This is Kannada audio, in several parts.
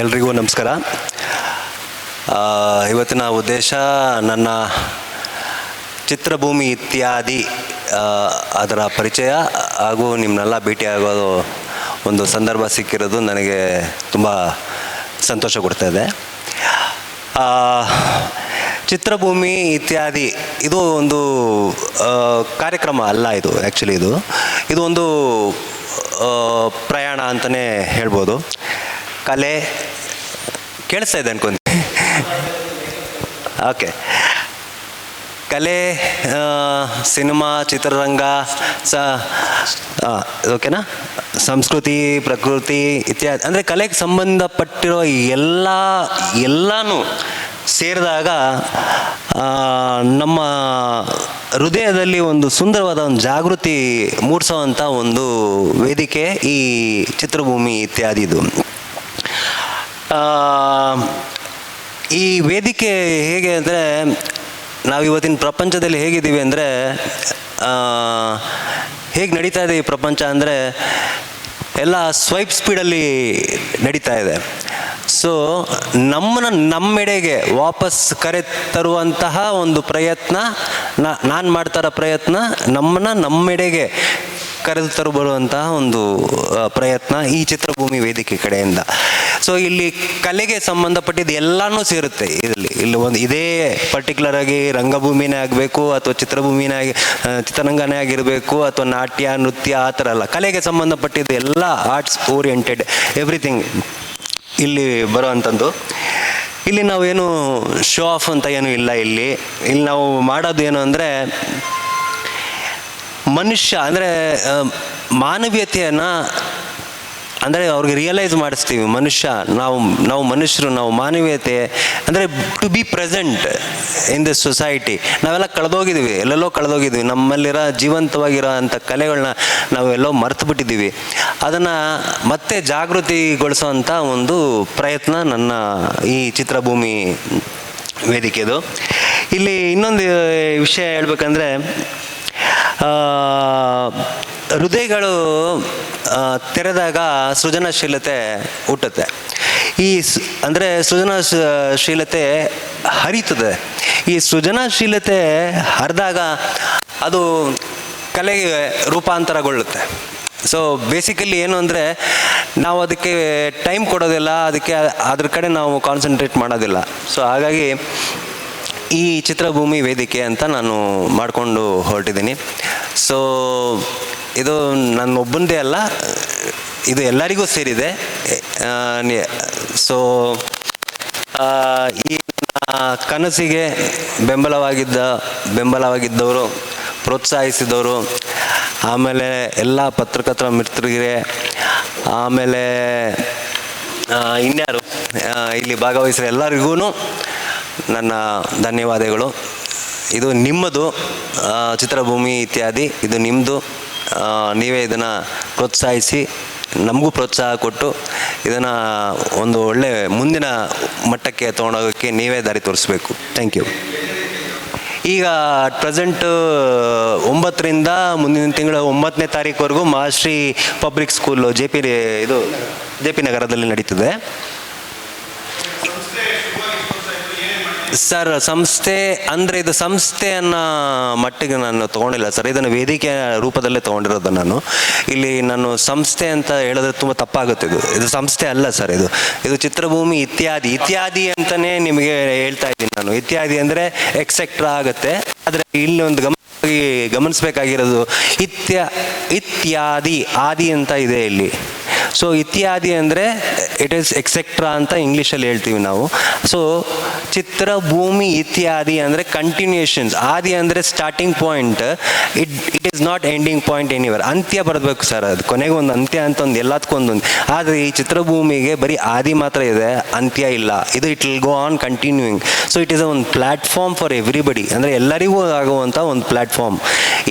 ಎಲ್ರಿಗೂ ನಮಸ್ಕಾರ. ಇವತ್ತಿನ ಉದ್ದೇಶ ನನ್ನ ಚಿತ್ರಭೂಮಿ ಇತ್ಯಾದಿ ಅದರ ಪರಿಚಯ ಹಾಗೂ ನಿಮ್ಮನ್ನೆಲ್ಲ ಭೇಟಿಯಾಗೋದು ಒಂದು ಸಂದರ್ಭ ಸಿಕ್ಕಿರೋದು ನನಗೆ ತುಂಬ ಸಂತೋಷ ಕೊಡ್ತಾ ಇದೆ. ಚಿತ್ರಭೂಮಿ ಇತ್ಯಾದಿ, ಇದು ಒಂದು ಕಾರ್ಯಕ್ರಮ ಅಲ್ಲ ಇದು ಆ್ಯಕ್ಚುಲಿ ಇದು. ಇದು ಒಂದು ಪ್ರಯಾಣ ಅಂತಲೇ ಹೇಳ್ಬೋದು. ಕಲೆ ಕೇಳಿಸ್ತಾ ಇದೆ ಅನ್ಕೊಂಡು. ಓಕೆ ಕಲೆ ಸಿನಿಮಾ, ಚಿತ್ರರಂಗ, ಸ ಓಕೆನಾ ಸಂಸ್ಕೃತಿ, ಪ್ರಕೃತಿ ಇತ್ಯಾದಿ ಅಂದರೆ ಕಲೆಗೆ ಸಂಬಂಧಪಟ್ಟಿರೋ ಎಲ್ಲ, ಎಲ್ಲನೂ ಸೇರಿದಾಗ ನಮ್ಮ ಹೃದಯದಲ್ಲಿ ಒಂದು ಸುಂದರವಾದ ಒಂದು ಜಾಗೃತಿ ಮೂಡಿಸೋವಂಥ ಒಂದು ವೇದಿಕೆ ಈ ಚಿತ್ರಭೂಮಿ ಇತ್ಯಾದಿದು. ಈ ವೇದಿಕೆ ಹೇಗೆ ಅಂದರೆ ನಾವು ಇವತ್ತಿನ ಪ್ರಪಂಚದಲ್ಲಿ ಹೇಗಿದ್ದೀವಿ ಅಂದರೆ ಹೇಗೆ ನಡೀತಾ ಇದೆ ಈ ಪ್ರಪಂಚ ಅಂದರೆ ಎಲ್ಲ ಸ್ವೈಪ್ ಸ್ಪೀಡಲ್ಲಿ ನಡೀತಾ ಇದೆ. ಸೊ ನಮ್ಮನ್ನು ನಮ್ಮೆಡೆಗೆ ವಾಪಸ್ ಕರೆ ತರುವಂತಹ ಒಂದು ಪ್ರಯತ್ನ ನಾನು ಮಾಡ್ತಾ ಪ್ರಯತ್ನ, ನಮ್ಮನ್ನು ನಮ್ಮೆಡೆಗೆ ಕರೆದು ತರಬರುವಂತಹ ಒಂದು ಪ್ರಯತ್ನ ಈ ಚಿತ್ರಭೂಮಿ ವೇದಿಕೆ ಕಡೆಯಿಂದ. ಸೊ ಇಲ್ಲಿ ಕಲೆಗೆ ಸಂಬಂಧಪಟ್ಟಿದ್ದು ಎಲ್ಲನೂ ಸೇರುತ್ತೆ. ಇದರಲ್ಲಿ ಇಲ್ಲಿ ಒಂದು ಇದೇ ಪರ್ಟಿಕ್ಯುಲರ್ ಆಗಿ ರಂಗಭೂಮಿನೇ ಆಗಬೇಕು, ಅಥವಾ ಚಿತ್ರಭೂಮಿನೇ ಆಗಿ ಚಿತ್ರರಂಗನೇ ಆಗಿರಬೇಕು, ಅಥವಾ ನಾಟ್ಯ, ನೃತ್ಯ, ಆ ಥರ ಅಲ್ಲ. ಕಲೆಗೆ ಸಂಬಂಧಪಟ್ಟಿದ್ದು ಎಲ್ಲ ಆರ್ಟ್ಸ್ ಓರಿಯೆಂಟೆಡ್ ಎವ್ರಿಥಿಂಗ್ ಇಲ್ಲಿ ಬರುವಂಥದ್ದು. ಇಲ್ಲಿ ನಾವೇನು ಶೋ ಆಫ್ ಅಂತ ಏನೂ ಇಲ್ಲ ಇಲ್ಲಿ. ಇಲ್ಲಿ ನಾವು ಮಾಡೋದು ಏನು ಅಂದರೆ, ಮನುಷ್ಯ ಅಂದರೆ ಮಾನವೀಯತೆಯನ್ನು ಅಂದರೆ ಅವ್ರಿಗೆ ರಿಯಲೈಸ್ ಮಾಡಿಸ್ತೀವಿ, ಮನುಷ್ಯ, ನಾವು ನಾವು ಮನುಷ್ಯರು, ನಾವು ಮಾನವೀಯತೆ, ಅಂದರೆ to be present in this society ನಾವೆಲ್ಲ ಕಳೆದೋಗಿದ್ದೀವಿ ಎಲ್ಲೆಲ್ಲೋ ಕಳೆದೋಗಿದ್ದೀವಿ ನಮ್ಮಲ್ಲಿರೋ ಜೀವಂತವಾಗಿರೋ ಅಂಥ ಕಲೆಗಳನ್ನ ನಾವೆಲ್ಲೋ ಮರೆತು ಬಿಟ್ಟಿದ್ದೀವಿ. ಅದನ್ನು ಮತ್ತೆ ಜಾಗೃತಿಗೊಳಿಸುವಂಥ ಒಂದು ಪ್ರಯತ್ನ ನನ್ನ ಈ ಚಿತ್ರಭೂಮಿ ವೇದಿಕೆದು. ಇಲ್ಲಿ ಇನ್ನೊಂದು ವಿಷಯ ಹೇಳ್ಬೇಕಂದ್ರೆ ಹೃದಯಗಳು ತೆರೆದಾಗ ಸೃಜನಶೀಲತೆ ಹುಟ್ಟುತ್ತೆ. ಈ ಅಂದರೆ ಸೃಜನಶೀಲತೆ ಹರಿತದೆ. ಈ ಸೃಜನಶೀಲತೆ ಹರಿದಾಗ ಅದು ಕಲೆಗೆ ರೂಪಾಂತರಗೊಳ್ಳುತ್ತೆ. ಸೊ ಬೇಸಿಕಲಿ ಏನು ಅಂದರೆ ನಾವು ಅದಕ್ಕೆ ಟೈಮ್ ಕೊಡೋದಿಲ್ಲ, ಅದಕ್ಕೆ ಅದ್ರ ಕಡೆ ನಾವು ಕಾನ್ಸಂಟ್ರೇಟ್ ಮಾಡೋದಿಲ್ಲ. ಸೊ ಹಾಗಾಗಿ ಈ ಚಿತ್ರಭೂಮಿ ವೇದಿಕೆ ಅಂತ ನಾನು ಮಾಡಿಕೊಂಡು ಹೊರಟಿದ್ದೀನಿ. ಸೊ ಇದು ನನ್ನ ಒಬ್ಬಂದೇ ಅಲ್ಲ, ಇದು ಎಲ್ಲರಿಗೂ ಸೇರಿದೆ. ಸೊ ಈ ಕನಸಿಗೆ ಬೆಂಬಲವಾಗಿದ್ದ, ಬೆಂಬಲವಾಗಿದ್ದವರು, ಪ್ರೋತ್ಸಾಹಿಸಿದವರು, ಆಮೇಲೆ ಎಲ್ಲ ಪತ್ರಕರ್ತರ ಮಿತ್ರರಿಗೆ, ಆಮೇಲೆ ಇನ್ಯಾರು ಇಲ್ಲಿ ಭಾಗವಹಿಸಿದ ಎಲ್ಲರಿಗೂ ನನ್ನ ಧನ್ಯವಾದಗಳು. ಇದು ನಿಮ್ಮದು ಚಿತ್ರಭೂಮಿ ಇತ್ಯಾದಿ, ಇದು ನಿಮ್ಮದು ನೀವೇ ಇದನ್ನು ಪ್ರೋತ್ಸಾಹಿಸಿ, ನಮಗೂ ಪ್ರೋತ್ಸಾಹ ಕೊಟ್ಟು ಇದನ್ನು ಒಂದು ಒಳ್ಳೆ ಮುಂದಿನ ಮಟ್ಟಕ್ಕೆ ತೊಗೊಂಡೋಗೋಕ್ಕೆ ನೀವೇ ದಾರಿ ತೋರಿಸ್ಬೇಕು. ಥ್ಯಾಂಕ್ ಯು ಈಗ ಅಟ್ ಪ್ರೆಸೆಂಟ್ ಒಂಬತ್ತರಿಂದ ಮುಂದಿನ ತಿಂಗಳ ಒಂಬತ್ತನೇ ತಾರೀಕುವರೆಗೂ Mahashri public school J P ಇದು ಜೆ ಪಿ ನಗರದಲ್ಲಿ ನಡೀತದೆ. ಸರ್, ಸಂಸ್ಥೆ ಅಂದರೆ ಇದು ಸಂಸ್ಥೆಯನ್ನ ಮಟ್ಟಿಗೆ ನಾನು ತೊಗೊಂಡಿಲ್ಲ ಸರ್. ಇದನ್ನು ವೇದಿಕೆ ರೂಪದಲ್ಲೇ ತೊಗೊಂಡಿರೋದು ನಾನು. ಇಲ್ಲಿ ನಾನು ಸಂಸ್ಥೆ ಅಂತ ಹೇಳಿದ್ರೆ ತುಂಬ ತಪ್ಪಾಗುತ್ತೆ ಇದು. ಇದು ಸಂಸ್ಥೆ ಅಲ್ಲ ಸರ್ ಇದು. ಇದು ಚಿತ್ರಭೂಮಿ ಇತ್ಯಾದಿ. ಇತ್ಯಾದಿ ಅಂತಲೇ ನಿಮಗೆ ಹೇಳ್ತಾ ಇದ್ದೀನಿ ನಾನು. ಇತ್ಯಾದಿ ಅಂದರೆ ಎಕ್ಸೆಟ್ರಾ ಆಗುತ್ತೆ. ಆದರೆ ಇಲ್ಲಿ ಒಂದು ಗಮನ ಗಮನಿಸಬೇಕಾಗಿರೋದು ಇತ್ಯ ಇತ್ಯಾದಿ, ಆದಿ ಅಂತ ಇದೆ ಇಲ್ಲಿ. ಸೊ ಇತ್ಯಾದಿ ಅಂದರೆ ಇಟ್ ಈಸ್ ಎಕ್ಸೆಟ್ರಾ ಅಂತ ಇಂಗ್ಲೀಷಲ್ಲಿ ಹೇಳ್ತೀವಿ ನಾವು. ಸೊ ಚಿತ್ರಭೂಮಿ ಇತ್ಯಾದಿ ಅಂದರೆ ಕಂಟಿನ್ಯೂಷನ್ಸ್ ಆದಿ ಅಂದರೆ starting point it it is not ending point anywhere ಅಂತ್ಯ ಬರಬೇಕು ಸರ್ ಅದು. ಕೊನೆಗೆ ಒಂದು ಅಂತ್ಯ ಅಂತ ಒಂದು ಎಲ್ಲದಕ್ಕೂ ಒಂದೊಂದು ಆದರೆ ಈ ಚಿತ್ರಭೂಮಿಗೆ ಬರೀ ಆದಿ ಮಾತ್ರ ಇದೆ, ಅಂತ್ಯ ಇಲ್ಲ. ಇದು it will go on continuing so it is a ಒಂದು ಪ್ಲ್ಯಾಟ್ಫಾರ್ಮ್ ಫಾರ್ ಎವ್ರಿಬಡಿ ಅಂದರೆ ಎಲ್ಲರಿಗೂ ಆಗುವಂಥ ಒಂದು ಪ್ಲ್ಯಾಟ್ಫಾರ್ಮ್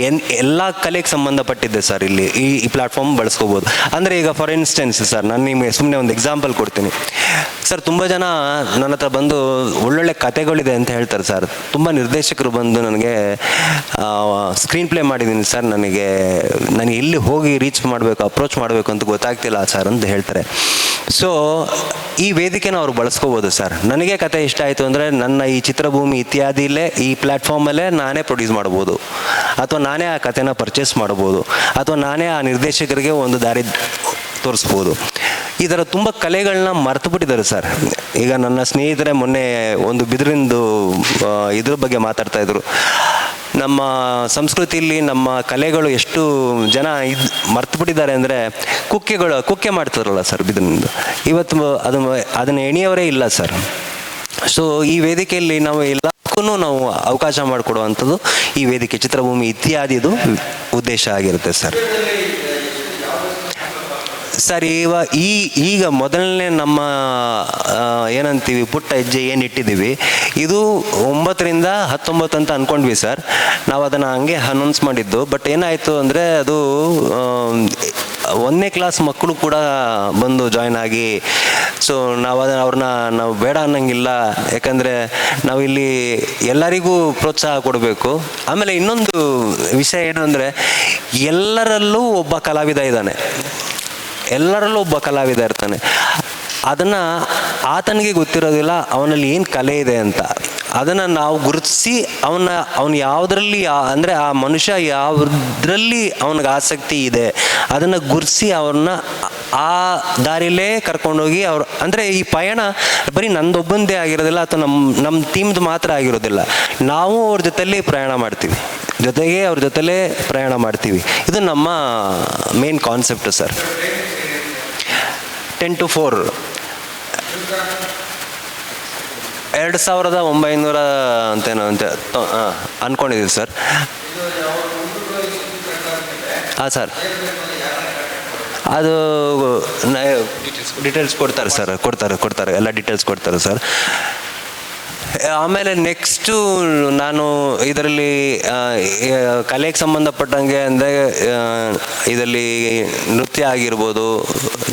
ಎನ್, ಎಲ್ಲ ಕಲೆಗೆ ಸಂಬಂಧಪಟ್ಟಿದೆ ಸರ್ ಇಲ್ಲಿ. ಈ ಪ್ಲ್ಯಾಟ್ಫಾರ್ಮ್ ಬಳಸ್ಕೋಬೋದು. ಅಂದರೆ ಈಗ ಫಾರ್ ಇನ್ಸ್ಟೆನ್ಸ್ ಇನ್ಸ್ಟೆನ್ಸ್ ಸರ್ ನಾನು ನಿಮಗೆ ಸುಮ್ಮನೆ ಒಂದು ಎಕ್ಸಾಂಪಲ್ ಕೊಡ್ತೀನಿ. ಸರ್ ತುಂಬ ಜನ ನನ್ನ ಹತ್ರ ಬಂದು ಒಳ್ಳೊಳ್ಳೆ ಕತೆಗಳಿದೆ ಅಂತ ಹೇಳ್ತಾರೆ ಸರ್ ತುಂಬ ನಿರ್ದೇಶಕರು ಬಂದು ನನಗೆ ಸ್ಕ್ರೀನ್ ಪ್ಲೇ ಮಾಡಿದ್ದೀನಿ ಸರ್ ನನಗೆ ನನಗೆ ಎಲ್ಲಿ ಹೋಗಿ ರೀಚ್ ಮಾಡಬೇಕು ಅಪ್ರೋಚ್ ಮಾಡಬೇಕು ಅಂತ ಗೊತ್ತಾಗ್ತಿಲ್ಲ ಸರ್ ಅಂತ ಹೇಳ್ತಾರೆ. ಸೊ ಈ ವೇದಿಕೆನ ಅವ್ರು ಬಳಸ್ಕೋಬೋದು ಸರ್ ನನಗೆ ಕತೆ ಇಷ್ಟ ಆಯಿತು ಅಂದರೆ ನನ್ನ ಈ ಚಿತ್ರಭೂಮಿ ಇತ್ಯಾದಿಲೇ ಈ ಪ್ಲ್ಯಾಟ್ಫಾರ್ಮಲ್ಲೇ ನಾನೇ ಪ್ರೊಡ್ಯೂಸ್ ಮಾಡ್ಬೋದು. ಅಥವಾ ನಾನೇ ಆ ಕತೆನ ಪರ್ಚೇಸ್ ಮಾಡ್ಬೋದು. ಅಥವಾ ನಾನೇ ಆ ನಿರ್ದೇಶಕರಿಗೆ ಒಂದು ದಾರಿ ತೋರಿಸ್ಬೋದು. ಈ ಥರ ತುಂಬ ಕಲೆಗಳನ್ನ ಮರ್ತು ಬಿಟ್ಟಿದ್ದಾರೆ ಸರ್. ಈಗ ನನ್ನ ಸ್ನೇಹಿತರೆ ಮೊನ್ನೆ ಒಂದು ಬಿದಿರಿಂದು ಇದ್ರ ಬಗ್ಗೆ ಮಾತಾಡ್ತಾ ಇದ್ರು. ನಮ್ಮ ಸಂಸ್ಕೃತಿಯಲ್ಲಿ ನಮ್ಮ ಕಲೆಗಳು ಎಷ್ಟು ಜನ ಇದು ಮರ್ತು ಬಿಟ್ಟಿದ್ದಾರೆ ಅಂದರೆ ಕುಕ್ಕೆಗಳು, ಕುಕ್ಕೆ ಮಾಡ್ತಾರಲ್ಲ ಸರ್ ಬಿದಿರಿಂದು ಇವತ್ತು ಅದು ಅದನ್ನು ಎಣಿಯವರೇ ಇಲ್ಲ ಸರ್. ಸೊ ಈ ವೇದಿಕೆಯಲ್ಲಿ ನಾವು ಎಲ್ಲಕ್ಕೂ ನಾವು ಅವಕಾಶ ಮಾಡಿಕೊಡುವಂಥದ್ದು ಈ ವೇದಿಕೆ ಚಿತ್ರಭೂಮಿ ಇತ್ಯಾದಿದು ಉದ್ದೇಶ ಆಗಿರುತ್ತೆ ಸರ್. ಸರ್ ಇವ ಈ ಈಗ ಮೊದಲನೇ ನಮ್ಮ ಏನಂತೀವಿ ಪುಟ್ಟ ಹೆಜ್ಜೆ ಏನು ಇಟ್ಟಿದ್ದೀವಿ ಇದು ಒಂಬತ್ತರಿಂದ ಹತ್ತೊಂಬತ್ತು ಅಂತ ಅಂದ್ಕೊಂಡ್ವಿ ಸರ್. ನಾವು ಅದನ್ನು ಹಂಗೆ ಅನೌನ್ಸ್ ಮಾಡಿದ್ದು. ಬಟ್ ಏನಾಯಿತು ಅಂದರೆ ಅದು ಒಂದನೇ ಕ್ಲಾಸ್ ಮಕ್ಕಳು ಕೂಡ ಬಂದು ಜಾಯ್ನ್ ಆಗಿ ಸೊ ನಾವು ಅದನ್ನು ಅವ್ರನ್ನ ನಾವು ಬೇಡ ಅನ್ನಂಗಿಲ್ಲ. ಯಾಕಂದರೆ ನಾವಿಲ್ಲಿ ಎಲ್ಲರಿಗೂ ಪ್ರೋತ್ಸಾಹ ಕೊಡಬೇಕು. ಆಮೇಲೆ ಇನ್ನೊಂದು ವಿಷಯ ಏನು ಅಂದರೆ, ಎಲ್ಲರಲ್ಲೂ ಒಬ್ಬ ಕಲಾವಿದ ಇದ್ದಾನೆ. ಎಲ್ಲರಲ್ಲೂ ಒಬ್ಬ ಕಲಾವಿದ ಇರ್ತಾನೆ. ಅದನ್ನು ಆತನಿಗೆ ಗೊತ್ತಿರೋದಿಲ್ಲ, ಅವನಲ್ಲಿ ಏನು ಕಲೆ ಇದೆ ಅಂತ. ಅದನ್ನು ನಾವು ಗುರುತಿಸಿ ಅವನ ಅವನು ಯಾವುದರಲ್ಲಿ ಅಂದರೆ ಆ ಮನುಷ್ಯ ಯಾವುದ್ರಲ್ಲಿ ಅವನಿಗೆ ಆಸಕ್ತಿ ಇದೆ, ಅದನ್ನು ಗುರುತಿಸಿ ಅವ್ರನ್ನ ಆ ದಾರಿಲೇ ಕರ್ಕೊಂಡೋಗಿ ಅವ್ರು, ಅಂದರೆ ಈ ಪಯಣ ಬರೀ ನಂದೊಬ್ಬಂದೇ ಆಗಿರೋದಿಲ್ಲ, ಅಥವಾ ನಮ್ಮ ನಮ್ಮ ಟೀಮ್ದು ಮಾತ್ರ ಆಗಿರೋದಿಲ್ಲ. ನಾವು ಅವ್ರ ಜೊತೆಲಿ ಪ್ರಯಾಣ ಮಾಡ್ತೀವಿ. ಜೊತೆಗೆ ಅವ್ರ ಜೊತೆಲೇ ಪ್ರಯಾಣ ಮಾಡ್ತೀವಿ. ಇದು ನಮ್ಮ main concept sir ten to four. ಎರಡು ಸಾವಿರದ ಒಂಬೈನೂರ ಅಂತೇನೋ ಅಂತ ಅಂದ್ಕೊಂಡಿದ್ದೀವಿ ಸರ್. ಹಾಂ, ಸರ್. ಅದು ಡೀಟೇಲ್ಸ್ ಕೊಡ್ತಾರೆ ಸರ್, ಕೊಡ್ತಾರೆ ಕೊಡ್ತಾರೆ, ಎಲ್ಲ ಡೀಟೇಲ್ಸ್ ಕೊಡ್ತಾರೆ ಸರ್. ಆಮೇಲೆ ನೆಕ್ಸ್ಟು ನಾನು ಇದರಲ್ಲಿ ಕಲೆಗೆ ಸಂಬಂಧಪಟ್ಟಂಗೆ ಅಂದರೆ ಇದರಲ್ಲಿ ನೃತ್ಯ ಆಗಿರ್ಬೋದು,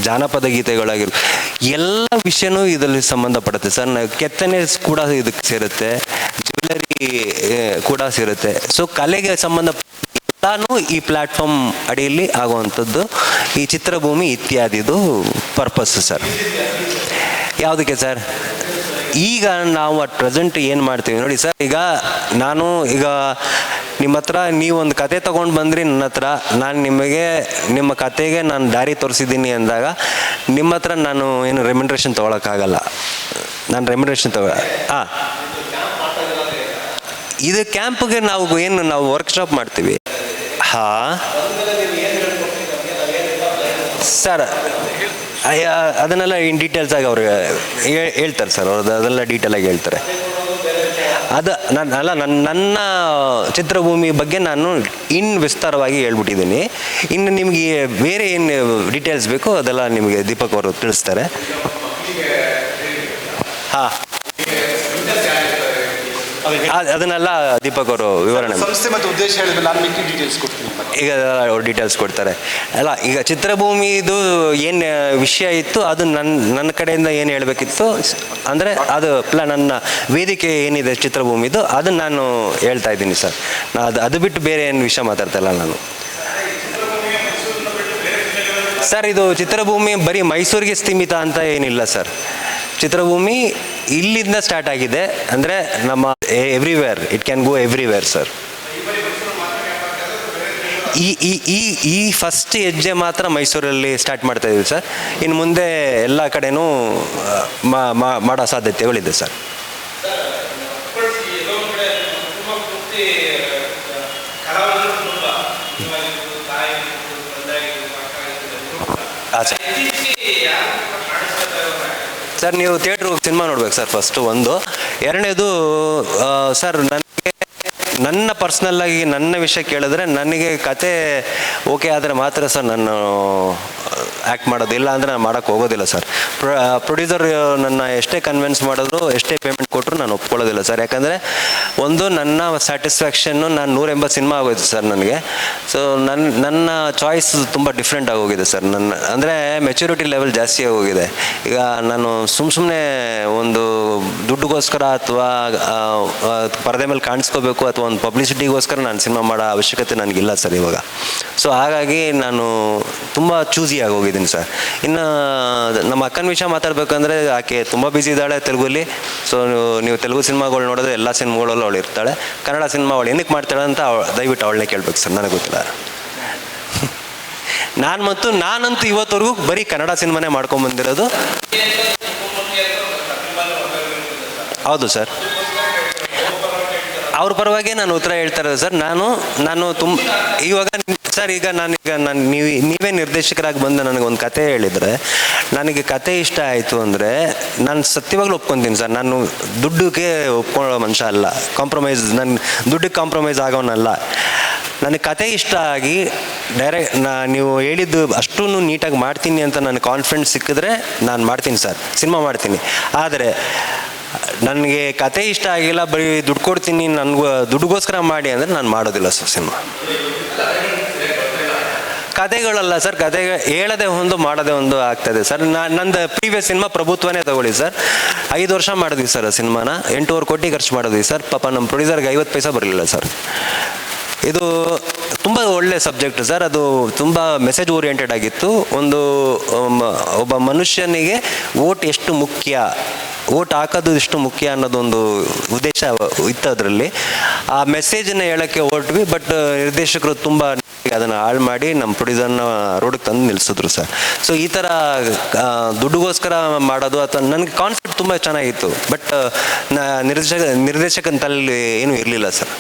ಜಾನಪದ ಗೀತೆಗಳಾಗಿರ್ಬೋದು ಎಲ್ಲ ವಿಷಯನೂ ಇದರಲ್ಲಿ ಸಂಬಂಧಪಡುತ್ತೆ. ಸರ್ ಕೆತ್ತನೆ ಕೂಡ ಇದಕ್ಕೆ ಸೇರುತ್ತೆ ಜ್ಯುವೆಲರಿ ಕೂಡ ಸೇರುತ್ತೆ. ಸೊ ಕಲೆಗೆ ಸಂಬಂಧ ಈ ಪ್ಲಾಟ್ಫಾರ್ಮ್ ಅಡಿಯಲ್ಲಿ ಆಗುವಂಥದ್ದು, ಈ ಚಿತ್ರಭೂಮಿ ಇತ್ಯಾದಿದು ಪರ್ಪಸ್ ಸರ್ ಯಾವುದಕ್ಕೆ ಸರ್ ಈಗ ನಾವು ಅಟ್ ಪ್ರೆಸೆಂಟ್ ಏನು ಮಾಡ್ತೀವಿ ನೋಡಿ ಸರ್ ಈಗ ನಾನು, ಈಗ ನಿಮ್ಮ ಹತ್ರ ನೀವೊಂದು ಕತೆ ತೊಗೊಂಡು ಬಂದ್ರಿ ನನ್ನ ಹತ್ರ. ನಾನು ನಿಮಗೆ, ನಿಮ್ಮ ಕತೆಗೆ ನಾನು ದಾರಿ ತೋರಿಸಿದ್ದೀನಿ ಅಂದಾಗ ನಿಮ್ಮ ಹತ್ರ ನಾನು ಏನು ರೆಮ್ಯುನ್ರೇಷನ್ ತೊಗೊಳಕ್ಕಾಗಲ್ಲ. ನಾನು ರೆಮ್ಯುನ್ರೇಷನ್ ತಗೋ, ಹಾಂ. ಇದು ಕ್ಯಾಂಪ್ಗೆ ನಾವು ಏನು, ನಾವು ವರ್ಕ್ಶಾಪ್ ಮಾಡ್ತೀವಿ. ಹಾಂ. ಸರ್ ಅಯ್ಯ ಅದನ್ನೆಲ್ಲ ಇನ್ ಡೀಟೇಲ್ಸ್ ಆಗಿ ಅವ್ರಿಗೆ ಹೇಳ್ತಾರೆ ಸರ್. ಅವ್ರದ್ದು ಅದೆಲ್ಲ ಡೀಟೇಲ್ ಆಗಿ ಹೇಳ್ತಾರೆ. ಅದು ನನ್ನ ಅಲ್ಲ ನನ್ನ ನನ್ನ ಚಿತ್ರಭೂಮಿ ಬಗ್ಗೆ ನಾನು ಇನ್ ವಿಸ್ತಾರವಾಗಿ ಹೇಳ್ಬಿಟ್ಟಿದ್ದೀನಿ. ಇನ್ನು ನಿಮಗೆ ಬೇರೆ ಏನು ಡೀಟೇಲ್ಸ್ ಬೇಕೋ ಅದೆಲ್ಲ ನಿಮಗೆ ದೀಪಕ್ ಅವರು ತಿಳಿಸ್ತಾರೆ. ಹಾಂ. ಅದನ್ನೆಲ್ಲ ದೀಪಕ್ ಅವರು ವಿವರಣೆ ಸಂಸ್ಥೆ ಮತ್ತು ಉದ್ದೇಶ ಹೇಳಿದ್ರೆ ನಾನು ಮಿಕ್ಕಿ ಡೀಟೇಲ್ಸ್ ಕೊಡ್ತೀನಿ. ಈಗ ಅವ್ರು ಡೀಟೇಲ್ಸ್ ಕೊಡ್ತಾರೆ. ಅಲ್ಲ ಈಗ ಚಿತ್ರಭೂಮಿದು ಏನು ವಿಷಯ ಇತ್ತು ಅದು ನನ್ನ ನನ್ನ ಕಡೆಯಿಂದ ಏನು ಹೇಳಬೇಕಿತ್ತು ಅಂದರೆ ಅದು ಪ್ಲಾ ನನ್ನ ವೇದಿಕೆ ಏನಿದೆ ಚಿತ್ರಭೂಮಿದು ಅದನ್ನು ನಾನು ಹೇಳ್ತಾ ಇದ್ದೀನಿ ಸರ್. ನಾ ಅದು ಅದು ಬಿಟ್ಟು ಬೇರೆ ಏನು ವಿಷಯ ಮಾತಾಡ್ತಲ್ಲ ನಾನು. ಸರ್ ಇದು ಚಿತ್ರಭೂಮಿ ಬರೀ ಮೈಸೂರಿಗೆ ಸೀಮಿತ ಅಂತ ಏನಿಲ್ಲ ಸರ್. ಚಿತ್ರಭೂಮಿ ಇಲ್ಲಿಂದ ಸ್ಟಾರ್ಟ್ ಆಗಿದೆ ಅಂದರೆ ನಮ್ಮ everywhere it can go everywhere sir ಈ ಈ ಈ ಈ ಫಸ್ಟ್ ಹೆಜ್ಜೆ ಮಾತ್ರ ಮೈಸೂರಲ್ಲಿ ಸ್ಟಾರ್ಟ್ ಮಾಡ್ತಾ ಇದ್ದೀವಿ ಸರ್ ಇನ್ನು ಮುಂದೆ ಎಲ್ಲ ಕಡೆನೂ ಮಾಡೋ ಸಾಧ್ಯತೆಗಳಿದೆ ಸರ್ ಸರ್ ಸರ್, ನೀವು ಥಿಯೇಟ್ರ್ ಹೋಗಿ ಸಿನಿಮಾ ನೋಡ್ಬೇಕು ಸರ್ ಫಸ್ಟು ಒಂದು. ಎರಡನೇದು ಸರ್, ನನಗೆ ನನ್ನ ಪರ್ಸ್ನಲ್ಲಾಗಿ ನನ್ನ ವಿಷಯ ಕೇಳಿದ್ರೆ ನನಗೆ ಕತೆ ಓಕೆ ಆದರೆ ಮಾತ್ರ ಸರ್, ನಾನು ಆ್ಯಕ್ಟ್ ಮಾಡೋದು ಇಲ್ಲ ಅಂದರೆ ನಾನು ಮಾಡೋಕ್ಕೆ ಹೋಗೋದಿಲ್ಲ ಸರ್ ಪ್ರೊಡ್ಯೂಸರ್ ನನ್ನ ಎಷ್ಟೇ ಕನ್ವಿನ್ಸ್ ಮಾಡಿದ್ರು, ಎಷ್ಟೇ ಪೇಮೆಂಟ್ ಕೊಟ್ಟರು ನಾನು ಒಪ್ಕೊಳ್ಳೋದಿಲ್ಲ ಸರ್ ಯಾಕಂದರೆ ಒಂದು, ನನ್ನ ಸ್ಯಾಟಿಸ್ಫ್ಯಾಕ್ಷನ್ನು ನಾನು ನೂರ ಎಂಬತ್ತು ಸಿನಿಮಾ ಆಗೋಯ್ತು ಸರ್ ನನಗೆ. ಸೊ ನನ್ನ ನನ್ನ ಚಾಯ್ಸ್ ತುಂಬ ಡಿಫ್ರೆಂಟ್ ಆಗೋಗಿದೆ ಸರ್ ನನ್ನ, ಅಂದರೆ ಮೆಚುರಿಟಿ ಲೆವೆಲ್ ಜಾಸ್ತಿ ಆಗೋಗಿದೆ ಈಗ ನಾನು ಸುಮ್ಮ ಸುಮ್ಮನೆ ಒಂದು ದುಡ್ಡುಗೋಸ್ಕರ ಅಥವಾ ಪರದೆ ಮೇಲೆ ಕಾಣಿಸ್ಕೋಬೇಕು ಅಥವಾ ಒಂದು ಪಬ್ಲಿಸಿಟಿಗೋಸ್ಕರ ನಾನು ಸಿನಿಮಾ ಮಾಡೋ ಅವಶ್ಯಕತೆ ನನಗಿಲ್ಲ ಸರ್ ಇವಾಗ. ಸೊ ಹಾಗಾಗಿ ನಾನು ತುಂಬ ಚೂಸಿ ಹೋಗಿದ್ದೀನಿ ಸರ್. ಇನ್ನು ನಮ್ಮ ಅಕ್ಕನ ವಿಷಯ ಮಾತಾಡಬೇಕಂದ್ರೆ ಆಕೆ ತುಂಬ ಬ್ಯುಸಿ ಇದ್ದಾಳೆ ತೆಲುಗುಲಿ ಸೊ ನೀವು ತೆಲುಗು ಸಿನಿಮಾಗಳು ನೋಡಿದ್ರೆ ಎಲ್ಲ ಸಿನಿಮಾಗಳಲ್ಲೂ ಅವಳು ಇರ್ತಾಳೆ. ಕನ್ನಡ ಸಿನಿಮಾ ಅವಳು ಏನಕ್ಕೆ ಮಾಡ್ತಾಳೆ ಅಂತ ದಯವಿಟ್ಟು ಅವಳನ್ನೇ ಕೇಳಬೇಕು ಸರ್, ನನಗೆ ಗೊತ್ತಿಲ್ಲ. ನಾನು ಮತ್ತು ನಾನಂತೂ ಇವತ್ತವರೆಗೂ ಬರೀ ಕನ್ನಡ ಸಿನಿಮಾನೇ ಮಾಡ್ಕೊಂಬಂದಿರೋದು ಹೌದು ಸರ್. ಅವ್ರ ಪರವಾಗಿ ನಾನು ಉತ್ತರ ಹೇಳ್ತಾ ಇರೋದು. ಸರ್, ನಾನು ನಾನು ತುಂಬ, ಇವಾಗ ಸರ್, ಈಗ ನಾನೀಗ ನಾನು ನೀವು, ನೀವೇ ನಿರ್ದೇಶಕರಾಗಿ ಬಂದು ನನಗೆ ಒಂದು ಕತೆ ಹೇಳಿದರೆ, ನನಗೆ ಕತೆ ಇಷ್ಟ ಆಯಿತು ಅಂದರೆ ನಾನು ಸತ್ಯವಾಗ್ಲೂ ಒಪ್ಕೊತೀನಿ ಸರ್. ನಾನು ದುಡ್ಡಿಗೆ ಒಪ್ಕೊಳ್ಳೋ ಮನುಷ್ಯ ಅಲ್ಲ. ಕಾಂಪ್ರಮೈಸ್ ನಾನು ದುಡ್ಡಿಗೆ ಕಾಂಪ್ರಮೈಸ್ ಆಗೋನಲ್ಲ. ನನಗೆ ಕತೆ ಇಷ್ಟ ಆಗಿ ಡೈರೆಕ್ಟ್ ನಾ, ನೀವು ಹೇಳಿದ್ದು ಅಷ್ಟೂ ನೀಟಾಗಿ ಮಾಡ್ತೀನಿ ಅಂತ ನನಗೆ ಕಾನ್ಫಿಡೆನ್ಸ್ ಸಿಕ್ಕಿದ್ರೆ ನಾನು ಮಾಡ್ತೀನಿ ಸರ್. ಸಿನಿಮಾ ಮಾಡ್ತೀನಿ. ಆದರೆ ನನಗೆ ಕತೆ ಇಷ್ಟ ಆಗಿಲ್ಲ, ಬರೀ ದುಡ್ಡು ಕೊಡ್ತೀನಿ, ನನಗೂ, ದುಡ್ಡುಗೋಸ್ಕರ ಮಾಡಿ ಅಂದರೆ ನಾನು ಮಾಡೋದಿಲ್ಲ ಸರ್ ಸಿನಿಮಾ. ಕತೆಗಳಲ್ಲ ಸರ್, ಕತೆ ಹೇಳದೆ ಒಂದು, ಮಾಡದೆ ಒಂದು ಆಗ್ತದೆ ಸರ್. ನಾನು ನಂದು ಪ್ರೀವಿಯಸ್ ಸಿನಿಮಾ ಪ್ರಭುತ್ವನೇ ತಗೊಳ್ಳಿ ಸರ್. ಐದು ವರ್ಷ ಮಾಡಿದ್ವಿ ಸರ್ ಆ ಸಿನಿಮಾನ. ಎಂಟೂವರೆ ಕೋಟಿ ಖರ್ಚು ಮಾಡಿದ್ವಿ ಸರ್. ಪಾಪ ನಮ್ಮ ಪ್ರೊಡ್ಯೂಸರ್ಗೆ ಐವತ್ತು ಪೈಸಾ ಬರಲಿಲ್ಲ ಸರ್. ಇದು ತುಂಬ ಒಳ್ಳೆ ಸಬ್ಜೆಕ್ಟ್ ಸರ್. ಅದು ತುಂಬ ಮೆಸೇಜ್ ಓರಿಯೆಂಟೆಡ್ ಆಗಿತ್ತು. ಒಂದು, ಒಬ್ಬ ಮನುಷ್ಯನಿಗೆ ಓಟ್ ಎಷ್ಟು ಮುಖ್ಯ? ಓಟ್ ಹಾಕೋದು ಇಷ್ಟು ಮುಖ್ಯ ಅನ್ನೋದೊಂದು ಉದ್ದೇಶ ಇತ್ತು ಅದರಲ್ಲಿ. ಆ ಮೆಸೇಜನ್ನು ಹೇಳೋಕ್ಕೆ ಹೊರಟ್ವಿ ಬಟ್ ನಿರ್ದೇಶಕರು ತುಂಬ ಅದನ್ನು ಹಾಳು ಮಾಡಿ ನಮ್ಮ ಪ್ರೊಡ್ಯೂಸರ್ನ ರೋಡಿಗೆ ತಂದು ನಿಲ್ಲಿಸಿದ್ರು ಸರ್. ಸೊ ಈ ಥರ ದುಡ್ಡುಗೋಸ್ಕರ ಮಾಡೋದು ಅಥವಾ ನನಗೆ ಕಾನ್ಸೆಪ್ಟ್ ತುಂಬ ಚೆನ್ನಾಗಿತ್ತು ಬಟ್ ನಿರ್ದೇಶಕ, ನಿರ್ದೇಶಕನ ತಲೆಯಲ್ಲಿ ಏನೂ ಇರಲಿಲ್ಲ ಸರ್.